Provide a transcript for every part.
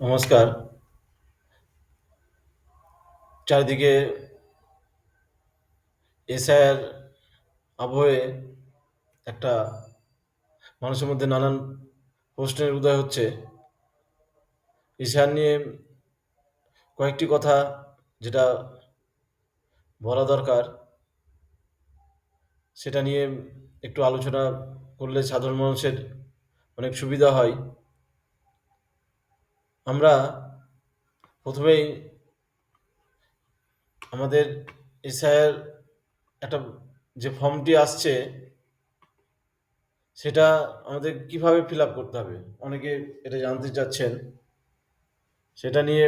নমস্কার। চারিদিকে এসআইআর আবহে একটা মানুষের মধ্যে নানান প্রশ্নের উদয় হচ্ছে। এসআইআর নিয়ে কয়েকটি কথা যেটা বলা দরকার, সেটা নিয়ে একটু আলোচনা করলে সাধারণ মানুষের অনেক সুবিধা হয়। আমরা প্রথমেই আমাদের এসআইআর একটা যে ফর্মটি আসছে, সেটা আমাদের কীভাবে ফিল আপ করতে হবে? অনেকে এটা জানতে চাচ্ছেন। সেটা নিয়ে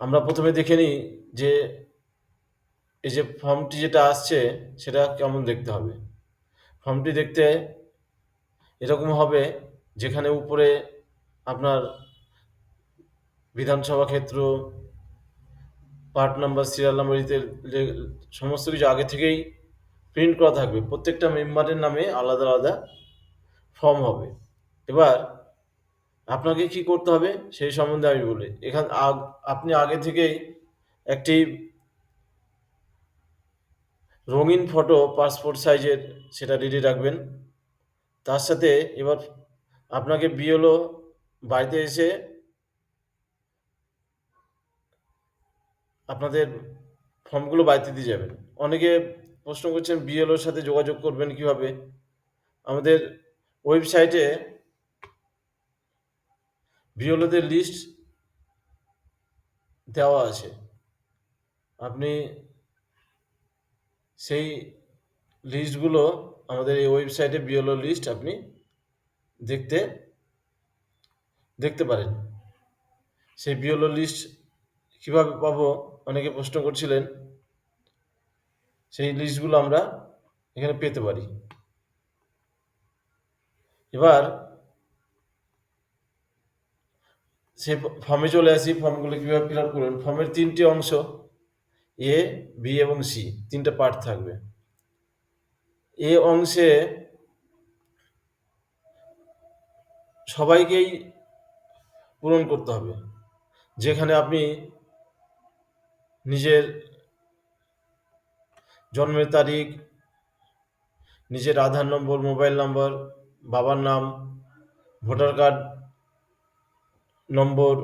আমরা প্রথমে দেখে নিই যে এই যে ফর্মটি যেটা আসছে, সেটা কেমন দেখতে হবে? ফর্মটি দেখতে এরকম হবে যেখানে উপরে আপনার বিধানসভা ক্ষেত্র, পার্ট নাম্বার, সিরিয়াল নাম্বার ইত্যাদি সমস্ত কিছু আগে থেকেই প্রিন্ট করা থাকবে। প্রত্যেকটা মেম্বারের নামে আলাদা, আলাদা ফর্ম হবে। এবার আপনাকে কি করতে হবে সেই সম্বন্ধে আমি বলি। এখান আপনি আগে থেকেই একটি রঙিন ফটো পাসপোর্ট সাইজের সেটা রেডি রাখবেন। তার সাথে এবার আপনাকে বিএলও বাড়িতে এসে আপনাদের ফর্মগুলো বাড়িতে দিয়ে যাবেন। অনেকে প্রশ্ন করছেন, বিএলওর সাথে যোগাযোগ করবেন কীভাবে? আমাদের ওয়েবসাইটে বিএলওদের লিস্ট দেওয়া আছে। আপনি সেই লিস্টগুলো আমাদের এই ওয়েবসাইটে বিএলও লিস্ট আপনি দেখতে দেখতে পারেন। সেই বিএলও লিস্ট কীভাবে পাবো? অনেকে প্রশ্ন করছিলেন। সেই লিস্টগুলো আমরা এখানে পেতে পারি। এবার ফ ফর্মে চলে আসি। ফর্মগুলো কীভাবে ফিল আপ করবেন? ফর্মের তিনটি অংশ এ, বি এবং সি ৩ টা পার্ট থাকবে। এ অংশে সবাইকেই পূরণ করতে হবে। যেখানে আপনি নিজের জন্মের তারিখ, নিজের আধার নম্বর, মোবাইল নম্বর, বাবার নাম, ভোটার কার্ড নম্বর,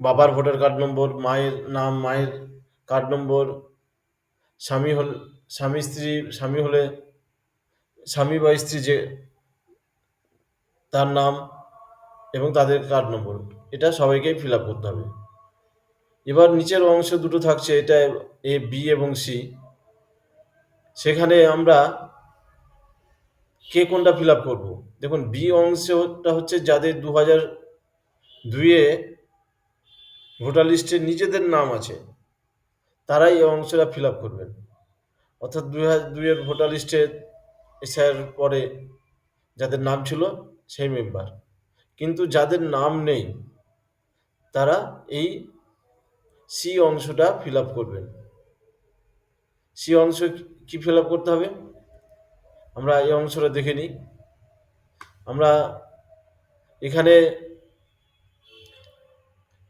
বাবার ভোটার কার্ড নম্বর, মায়ের নাম, মায়ের কার্ড নম্বর, স্বামী হল স্বামী স্ত্রী স্বামী হলে স্বামী বা স্ত্রী যে তার নাম এবং তাদের কার্ড নম্বর। এটা সবাইকেই ফিল আপ করতে হবে। এবার নিচের অংশ দুটো থাকছে এটা এ, বি এবং সি। সেখানে আমরা কে কোনটা ফিল আপ করব? দেখুন বি অংশটা হচ্ছে যাদের ২০০২ এ ভোটার লিস্টে নিজেদের নাম আছে। তারাই এই অংশটা ফিল আপ করবেন। অর্থাৎ দুই হাজার দুইয়ের ভোটার লিস্টে এসআইআর পরে যাদের নাম ছিল সেই মেম্বার। কিন্তু যাদের নাম নেই তারা এই সি অংশটা ফিল আপ করবেন। সি অংশ কি ফিল আপ করতে হবে? আমরা এই অংশটা দেখে নিই। আমরা এখানে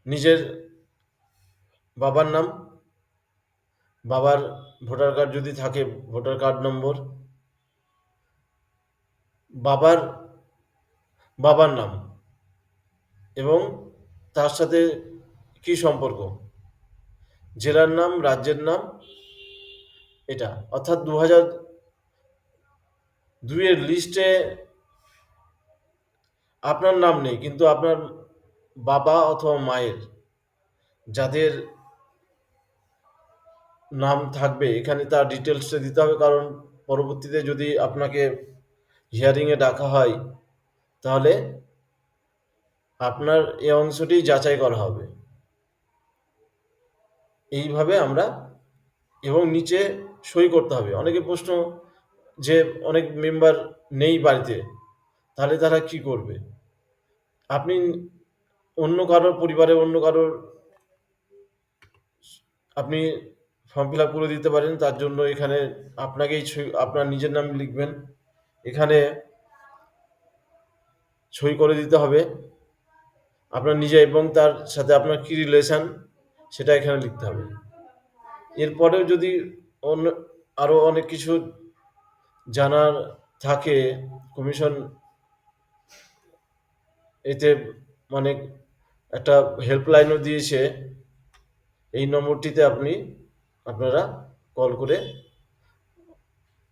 নিজের বাবার নাম, বাবার ভোটার কার্ড যদি থাকে ভোটার কার্ড নম্বর বাবার বাবার নাম এবং তার সাথে কি সম্পর্ক? জেলার নাম, রাজ্যের নাম এটা। অর্থাৎ দু হাজার দুইয়ের লিস্টে আপনার নাম নেই কিন্তু আপনার বাবা অথবা মায়ের যাদের নাম থাকবে এখানে তার ডিটেলসটা দিতে হবে কারণ পরবর্তীতে যদি আপনাকে হিয়ারিংয়ে ডাকা হয় তাহলে আপনার এই অংশটি যাচাই করা হবে। এইভাবে আমরা এবং নিচে সই করতে হবে। অনেকে প্রশ্ন যে অনেক মেম্বার নেই বাড়িতে। তাহলে তারা কি করবে? আপনি অন্য কারোর পরিবারে অন্য কারোর আপনি ফর্ম ফিল আপ করে দিতে পারেন। তার জন্য এখানে আপনাকেই আপনার নিজের নাম লিখবেন। এখানে সই করে দিতে হবে। আপনার নিজে এবং তার সাথে আপনার কী রিলেশান সেটা এখানে লিখতে হবে। এরপরেও যদি অন্য আরও অনেক কিছু জানার থাকে কমিশন এতে মানে একটা হেল্পলাইনও দিয়েছে, এই নম্বরটিতে আপনি আপনারা কল করে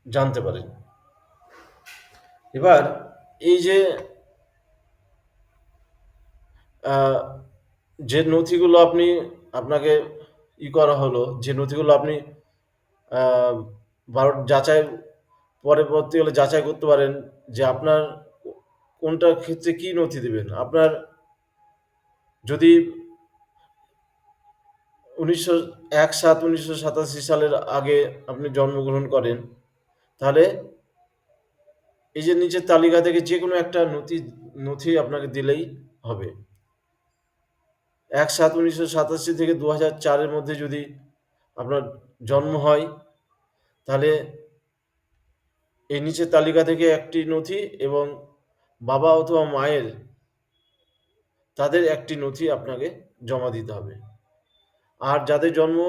জানতে পারেন। এবার এই যে যে নথিগুলো আপনি আপনাকে ই করা হলো যে নথিগুলো আপনি বারো যাচাই পরবর্তী হলে যাচাই করতে পারেন যে আপনার কোনটার ক্ষেত্রে কি নথি দেবেন। আপনার যদি উনিশশো এক সাত উনিশশো সাতাশি সালের আগে আপনি জন্মগ্রহণ করেন, তাহলে এই যে নিচের তালিকা থেকে যে কোনো একটা নথি নথি আপনাকে দিলেই হবে। এক সাত উনিশশো সাতাশি থেকে দু হাজার চারের মধ্যে যদি আপনার জন্ম হয়, তাহলে এই নিচের তালিকা থেকে একটি নথি এবং বাবা অথবা মায়ের তাদের একটি নথি আপনাকে জমা দিতে হবে। আর যাদের জন্ম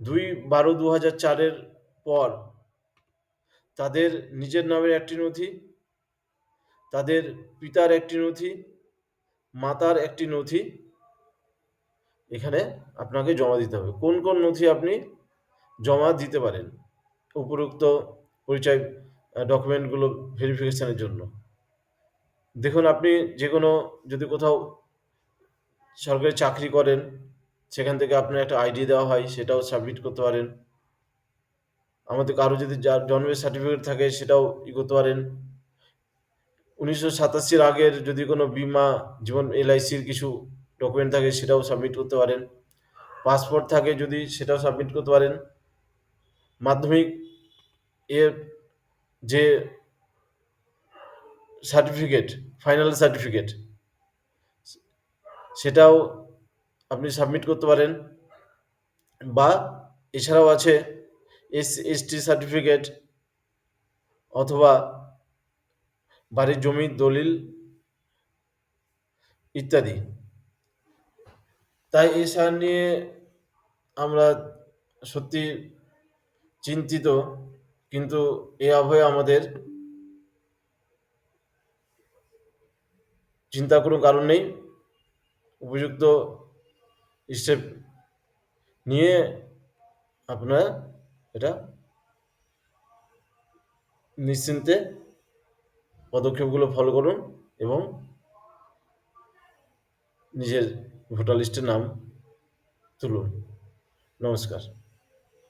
দুই বারো দু হাজার চারের পর, তাদের নিজের নামের একটি নথি, তাদের পিতার একটি নথি মাতার একটি নথি এখানে আপনাকে জমা দিতে হবে। কোন কোন নথি আপনি জমা দিতে পারেন? উপরোক্ত পরিচয় ডকুমেন্টগুলো ভেরিফিকেশনের জন্য। দেখুন, আপনি যে কোনো যদি কোথাও সরকারি চাকরি করেন, সেখান থেকে আপনার একটা আইডি দেওয়া হয়, সেটাও সাবমিট করতে পারেন। আমাদের কারও যদি জন্মের সার্টিফিকেট থাকে, সেটাও ই করতে পারেন। উনিশশো সাতাশির আগের যদি কোনো বিমা, জীবন এলআইসির কিছু ডকুমেন্ট থাকে, সেটাও সাবমিট করতে পারেন। পাসপোর্ট থাকে যদি, সেটাও সাবমিট করতে পারেন। মাধ্যমিক এর যে সার্টিফিকেট ফাইনাল সার্টিফিকেট সেটাও আপনি সাবমিট করতে পারেন। বা এছাড়াও আছে এস এসটি সার্টিফিকেট অথবা বাড়ির জমির দলিল ইত্যাদি। তাই এই সার নিয়ে আমরা সত্যি চিন্তিত, কিন্তু এ আবহে আমাদের চিন্তা কোনো কারণ নেই। উপযুক্ত স্টেপ নিয়ে আপনারা এটা নিশ্চিন্তে পদক্ষেপগুলো ফলো করুন এবং নিজের ভোটার লিস্টের নাম তুলুন। নমস্কার।